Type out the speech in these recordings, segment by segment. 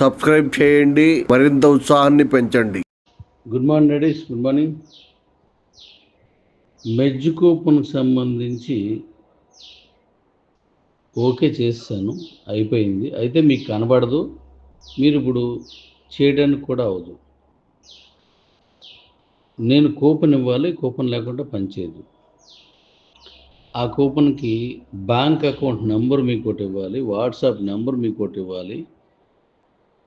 Subscribe చేయండి మరింత ఉత్సాహాన్ని పెంచండి good morning ladies good morning మెజ్జుకోపును సంబంధించి ఓకే చేస్తాను అయిపోయింది అయితే మీకు కనబడదు మీరు ఇప్పుడు చేయడానికి కూడా అవదు నేను కూపన్ ఇవ్వాలి కూపన్ లేకుండా పనిచేయదు ఆ కూపన్కి బ్యాంక్ అకౌంట్ నెంబర్ మీకు ఒకటి ఇవ్వాలి వాట్సాప్ నెంబర్ మీకు ఒకటి ఇవ్వాలి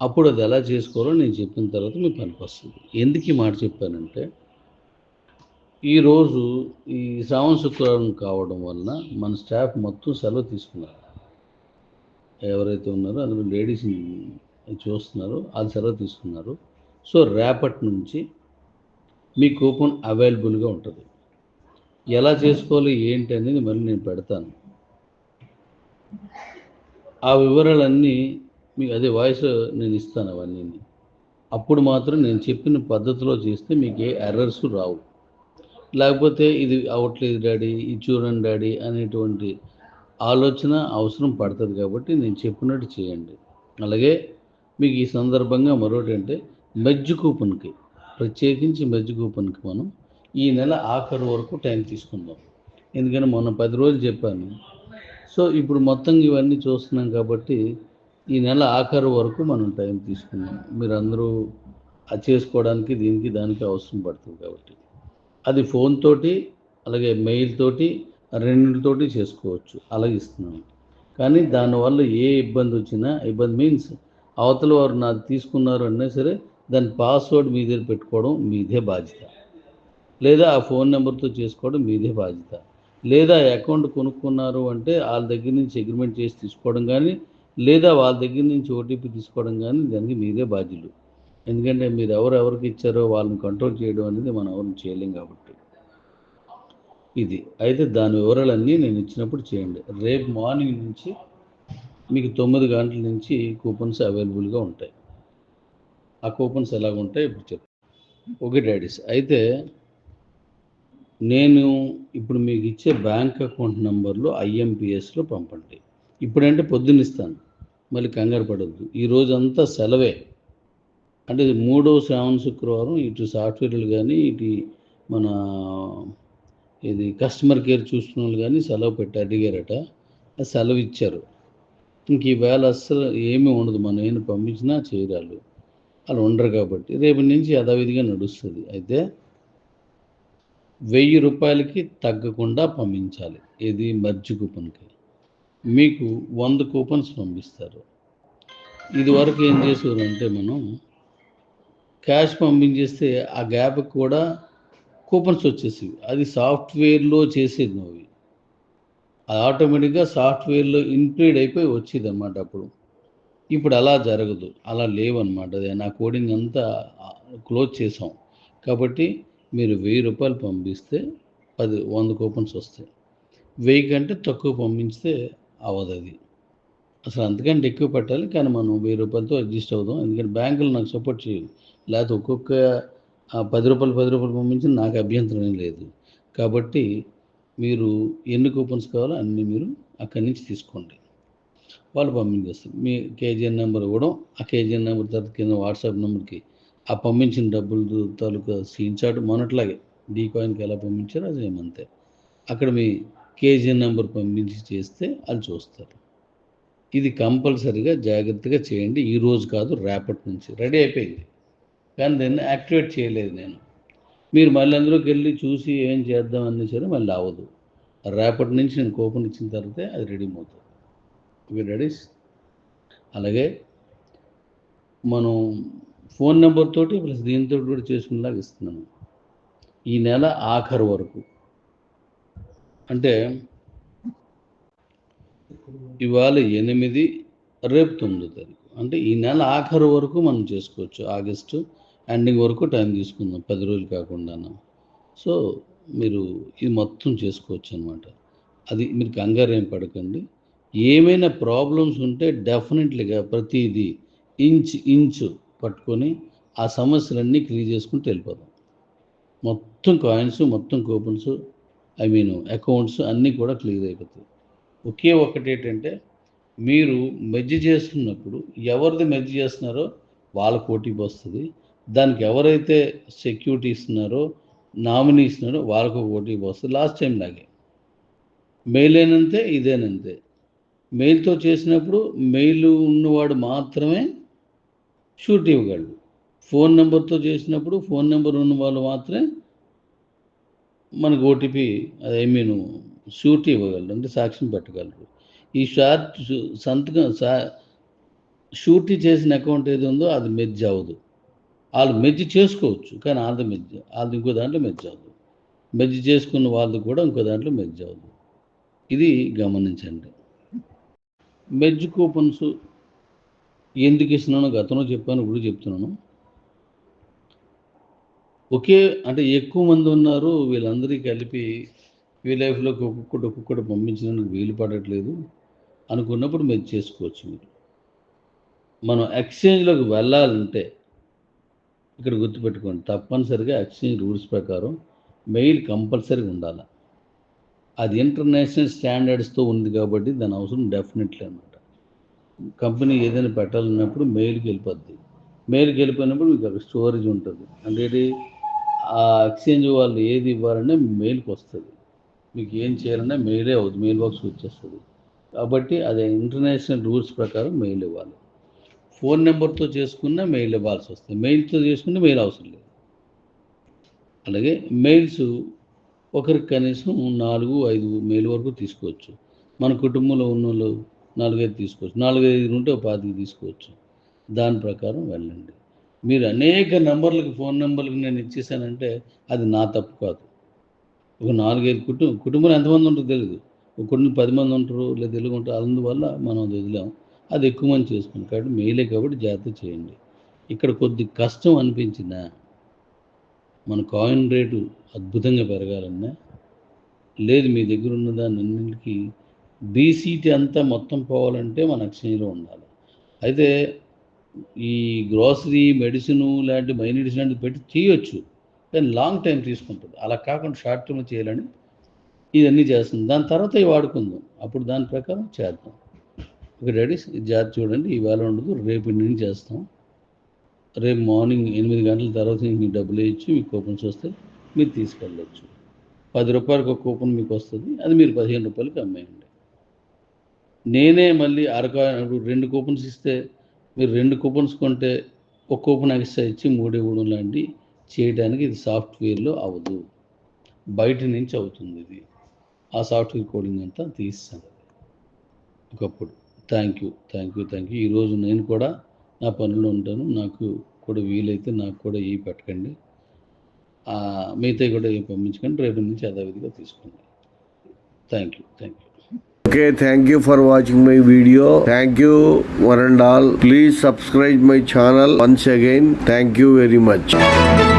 అప్పుడు అది ఎలా చేసుకోవాలో నేను చెప్పిన తర్వాత మీ పనికి వస్తుంది ఎందుకు ఈ మాట చెప్పానంటే ఈరోజు ఈ శ్రావణ శుక్రవారం కావడం వలన మన స్టాఫ్ మొత్తం సెలవు తీసుకున్నారు ఎవరైతే ఉన్నారో అందులో లేడీస్ చూస్తున్నారో వాళ్ళు సెలవు తీసుకున్నారు సో రేపటి నుంచి మీ కూపన్ అవైలబుల్గా ఉంటుంది ఎలా చేసుకోవాలి ఏంటి అనేది మళ్ళీ నేను పెడతాను ఆ వివరాలన్నీ మీకు అదే వాయిస్ నేను ఇస్తాను అవన్నీ అప్పుడు మాత్రం నేను చెప్పిన పద్ధతిలో చేస్తే మీకు ఏ ఎర్రర్స్ రావు లేకపోతే ఇది అవట్లేదు డాడీ ఇది చూడండి డాడీ అనేటువంటి ఆలోచన అవసరం పడుతుంది కాబట్టి నేను చెప్పినట్టు చేయండి అలాగే మీకు ఈ సందర్భంగా మరొకటి అంటే మెజ్జు కూపన్కి ప్రత్యేకించి మెజ్జు కూపన్కి మనం ఈ నెల ఆఖరు వరకు టైం తీసుకుందాం ఎందుకంటే మొన్న పది రోజులు చెప్పాను సో ఇప్పుడు మొత్తం ఇవన్నీ చూస్తున్నాం కాబట్టి ఈ నెల ఆఖరు వరకు మనం టైం తీసుకున్నాం మీరందరూ అది చేసుకోవడానికి దీనికి దానికి అవసరం పడుతుంది కాబట్టి అది ఫోన్ తోటి అలాగే మెయిల్ తోటి రెండింటితోటి చేసుకోవచ్చు అలాగే ఇస్తున్నాం కానీ దానివల్ల ఏ ఇబ్బంది వచ్చినా ఇబ్బంది మీన్స్ అవతల వారు నాది తీసుకున్నారు అన్నా సరే దాని పాస్వర్డ్ మీ దగ్గర పెట్టుకోవడం మీదే బాధ్యత లేదా ఆ ఫోన్ నెంబర్తో చేసుకోవడం మీదే బాధ్యత లేదా అకౌంట్ కొనుక్కున్నారు అంటే వాళ్ళ దగ్గర నుంచి అగ్రిమెంట్ చేసి తీసుకోవడం కానీ లేదా వాళ్ళ దగ్గర నుంచి ఓటీపీ తీసుకోవడం కానీ దానికి మీరే బాధ్యులు ఎందుకంటే మీరు ఎవరెవరికి ఇచ్చారో వాళ్ళని కంట్రోల్ చేయడం అనేది మనం ఎవరిని చేయలేం కాబట్టి ఇది అయితే దాని వివరాలన్నీ నేను ఇచ్చినప్పుడు చేయండి రేపు మార్నింగ్ నుంచి మీకు తొమ్మిది గంటల నుంచి కూపన్స్ అవైలబుల్గా ఉంటాయి ఆ కూపన్స్ ఎలాగ ఉంటాయి ఇప్పుడు చెప్పు ఓకే డాడీస్ అయితే నేను ఇప్పుడు మీకు ఇచ్చే బ్యాంక్ అకౌంట్ నంబర్లు ఐఎంపిఎస్లో పంపండి ఇప్పుడంటే పొద్దున్నిస్తాను మళ్ళీ కంగారు పడద్దు ఈ రోజంతా సెలవే అంటే మూడో శ్రావణ శుక్రవారం ఇటు సాఫ్ట్వేర్లు కానీ ఇటు మన ఇది కస్టమర్ కేర్ చూసిన వాళ్ళు కానీ సెలవు పెట్టి అడిగారట సెలవు ఇచ్చారు ఇంక ఈవేళ అస్సలు ఏమీ ఉండదు మనం ఏం పంపించినా చేయరాలు వాళ్ళు ఉండరు కాబట్టి రేపటి నుంచి యథావిధిగా నడుస్తుంది అయితే వెయ్యి రూపాయలకి తగ్గకుండా పంపించాలి ఇది మర్చి కూపన్కి మీకు వంద కూపన్స్ పంపిస్తారు ఇది వరకు ఏం అంటే మనం క్యాష్ పంపించేస్తే ఆ గ్యాప్ కూడా కూపన్స్ వచ్చేసేవి అది సాఫ్ట్వేర్లో చేసేది అవి అది ఆటోమేటిక్గా సాఫ్ట్వేర్లో ఇన్క్లూడ్ అయిపోయి వచ్చేది అనమాట అప్పుడు ఇప్పుడు అలా జరగదు అలా లేవన్నమాట అది నా కోడింగ్ అంతా క్లోజ్ చేసాం కాబట్టి మీరు వెయ్యి రూపాయలు పంపిస్తే పది వంద కూపన్స్ వస్తాయి వెయ్యి కంటే తక్కువ పంపిస్తే అవ్వదు అది అసలు అంతకంటే ఎక్కువ పెట్టాలి కానీ మనం వెయ్యి రూపాయలతో అడ్జస్ట్ అవుదాం ఎందుకంటే బ్యాంకులు నాకు సపోర్ట్ చేయవు లేకపోతే ఒక్కొక్క పది రూపాయలు పది రూపాయలు పంపించిన నాకు అభ్యంతరం లేదు కాబట్టి మీరు ఎన్ని కూపన్స్ కావాలో అన్నీ మీరు అక్కడి నుంచి తీసుకోండి వాళ్ళు పంపించేస్తారు మీ కేజీఎన్ నెంబర్ ఇవ్వడం ఆ కేజీఎన్ నెంబర్ తర్వాత కింద వాట్సాప్ నెంబర్కి ఆ పంపించిన డబ్బులు తాలూకా స్క్రీన్ షాట్ మొన్నట్లాగే డీ కాయిన్కి ఎలా పంపించారో అది ఏమంతే అక్కడ మీ కేజీ నెంబర్ పంపించి చేస్తే అది చూస్తారు ఇది కంపల్సరీగా జాగ్రత్తగా చేయండి ఈరోజు కాదు రేపటి నుంచి రెడీ అయిపోయింది కానీ దాన్ని యాక్టివేట్ చేయలేదు నేను మీరు మళ్ళీ అందులోకి వెళ్ళి చూసి ఏం చేద్దాం అన్నీ సరే మళ్ళీ అవ్వదు రేపటి నుంచి నేను కూపన్ ఇచ్చిన తర్వాతే అది రెడీ అవుతుంది ఓకే రెడీస్ అలాగే మనం ఫోన్ నెంబర్ తోటి ప్లస్ దీంతో కూడా చేసుకునేలాగా ఇస్తున్నాను ఈ నెల ఆఖరు వరకు అంటే ఇవాళ ఎనిమిది రేపు తొమ్మిది తారీఖు అంటే ఈ నెల ఆఖరు వరకు మనం చేసుకోవచ్చు ఆగస్టు ఎండింగ్ వరకు టైం తీసుకుందాం పది రోజులు కాకుండా సో మీరు ఇది మొత్తం చేసుకోవచ్చు అనమాట అది మీరు కంగారు ఏం పడకండి ఏమైనా ప్రాబ్లమ్స్ ఉంటే డెఫినెట్లీగా ప్రతిదీ ఇంచ్ ఇంచు పట్టుకొని ఆ సమస్యలన్నీ క్లియర్ చేసుకుంటూ వెళ్ళిపోదాం మొత్తం కాయిన్స్ మొత్తం కూపన్స్ ఐ మీన్ అకౌంట్స్ అన్నీ కూడా క్లియర్ అయిపోతాయి ఒకే ఒకటి ఏంటంటే మీరు మెజ్జి చేస్తున్నప్పుడు ఎవరిది మెజ్జి చేస్తున్నారో వాళ్ళ ఓటీపీ వస్తుంది దానికి ఎవరైతే సెక్యూరిటీ ఇస్తున్నారో నామినీ ఇస్తున్నారో వాళ్ళకు ఓటీ వస్తుంది లాస్ట్ టైం లాగే మెయిల్ అయినంతే ఇదేనంతే మెయిల్తో చేసినప్పుడు మెయిల్ ఉన్నవాడు మాత్రమే షూట్ ఇవ్వగలడు ఫోన్ నెంబర్తో చేసినప్పుడు ఫోన్ నెంబర్ ఉన్న వాళ్ళు మాత్రమే మనకు ఓటీపీ ఐ మీను షూరిటీ ఇవ్వగలరు అంటే సాక్ష్యం పెట్టగలరు ఈ షార్ట్ సంతకం సా షూరిటీ చేసిన అకౌంట్ ఏది ఉందో అది మెజ్జ అవ్వదు వాళ్ళు మెజ్జ చేసుకోవచ్చు కానీ అది మెజ్జ వాళ్ళది ఇంకో దాంట్లో మెజ్జ అవ్వదు మెజ్జ చేసుకున్న వాళ్ళది కూడా ఇంకో దాంట్లో మెజ్జ అవ్వదు ఇది గమనించండి మెజ్జ కూపన్స్ ఎందుకు ఇస్తున్నానో గతంలో చెప్పాను ఇప్పుడు చెప్తున్నాను ఒకే అంటే ఎక్కువ మంది ఉన్నారు వీళ్ళందరికీ కలిపి మీ లైఫ్లోకి ఒక్కొక్కటి ఒక్కొక్కటి పంపించడానికి వీలు పడట్లేదు అనుకున్నప్పుడు మీరు చేసుకోవచ్చు మీరు మనం ఎక్స్చేంజ్లోకి వెళ్ళాలంటే ఇక్కడ గుర్తుపెట్టుకోండి తప్పనిసరిగా ఎక్స్చేంజ్ రూల్స్ ప్రకారం మెయిల్ కంపల్సరీగా ఉండాలి అది ఇంటర్నేషనల్ స్టాండర్డ్స్తో ఉంది కాబట్టి దాని అవసరం డెఫినెట్లీ అనమాట కంపెనీ ఏదైనా పెట్టాలన్నప్పుడు మెయిల్కి వెళ్ళిపోద్ది మెయిల్కి వెళ్ళిపోయినప్పుడు మీకు అక్కడ స్టోరేజ్ ఉంటుంది అంటే ఆ ఎక్స్చేంజ్ వాళ్ళు ఏది ఇవ్వాలన్నా మెయిల్కి వస్తుంది మీకు ఏం చేయాలన్నా మెయిలే అవుతుంది మెయిల్ బాక్స్ వచ్చేస్తుంది కాబట్టి అది ఇంటర్నేషనల్ రూల్స్ ప్రకారం మెయిల్ ఇవ్వాలి ఫోన్ నెంబర్తో చేసుకున్న మెయిల్ ఇవ్వాల్సి వస్తుంది మెయిల్తో చేసుకుంటే మెయిల్ అవసరం లేదు అలాగే మెయిల్స్ ఒకరికి కనీసం నాలుగు ఐదు మెయిల్ వరకు తీసుకోవచ్చు మన కుటుంబంలో ఉన్న వాళ్ళు నాలుగైదు తీసుకోవచ్చు నాలుగైదు ఉంటే ఒక పాతికి తీసుకోవచ్చు దాని ప్రకారం వెళ్ళండి మీరు అనేక నంబర్లకు ఫోన్ నెంబర్లకు నేను ఇచ్చేసానంటే అది నా తప్పు కాదు ఒక నాలుగైదు కుటుంబం కుటుంబంలో ఎంతమంది ఉంటారు తెలియదు ఒక కుటుంబం పది మంది ఉంటారు లేదా తెలుగు ఉంటారు అందువల్ల మనం అది వదిలాం అది ఎక్కువ మంది చేసుకుని కాబట్టి మేలే కాబట్టి జాగ్రత్త చేయండి ఇక్కడ కొద్ది కష్టం అనిపించినా మన కాయిన్ రేటు అద్భుతంగా పెరగాలన్నా లేదు మీ దగ్గర ఉన్న దాని అన్నింటికి బీసీటీ అంతా మొత్తం పోవాలంటే మన అక్షయంలో ఉండాలి అయితే ఈ గ్రోసరీ మెడిసిన్ లాంటి మైనడిషన్ లాంటివి పెట్టి చేయొచ్చు కానీ లాంగ్ టైం తీసుకుంటుంది అలా కాకుండా షార్ట్ టైమ్ చేయాలని ఇవన్నీ చేస్తుంది దాని తర్వాత ఇవి వాడుకుందాం అప్పుడు దాని ప్రకారం చేద్దాం ఒక రెడీ జాతి చూడండి ఈవేళ ఉండదు రేపు నుంచి చేస్తాం రేపు మార్నింగ్ ఎనిమిది గంటల తర్వాత మీకు డబ్బులు ఇచ్చి మీకు కూపన్స్ వస్తే మీరు తీసుకెళ్ళచ్చు పది రూపాయలకు ఒక కూపన్ మీకు వస్తుంది అది మీరు పదిహేను రూపాయలకి అమ్మేయండి నేనే మళ్ళీ అరకాయ రెండు కూపన్స్ ఇస్తే మీరు రెండు కూపన్స్ కొంటే ఒక కూపన్ ఎక్స్ట్రా ఇచ్చి మూడు ఇవ్వడం లాంటి చేయడానికి ఇది సాఫ్ట్వేర్లో అవ్వదు బయట నుంచి అవుతుంది ఇది ఆ సాఫ్ట్వేర్ కోడింగ్ అంతా తీస్తాను ఒకప్పుడు thank you thank you thank you ఈరోజు నేను కూడా నా పనులు ఉంటాను నాకు కూడా వీలైతే నాకు కూడా ఇవి పెట్టకండి మిగతా కూడా ఇవి పంపించకండి రేపటి నుంచి యథావిధిగా తీసుకోండి thank you thank you Okay, thank you for watching my video. Thank you one and all. Please subscribe my channel once again. Thank you very much.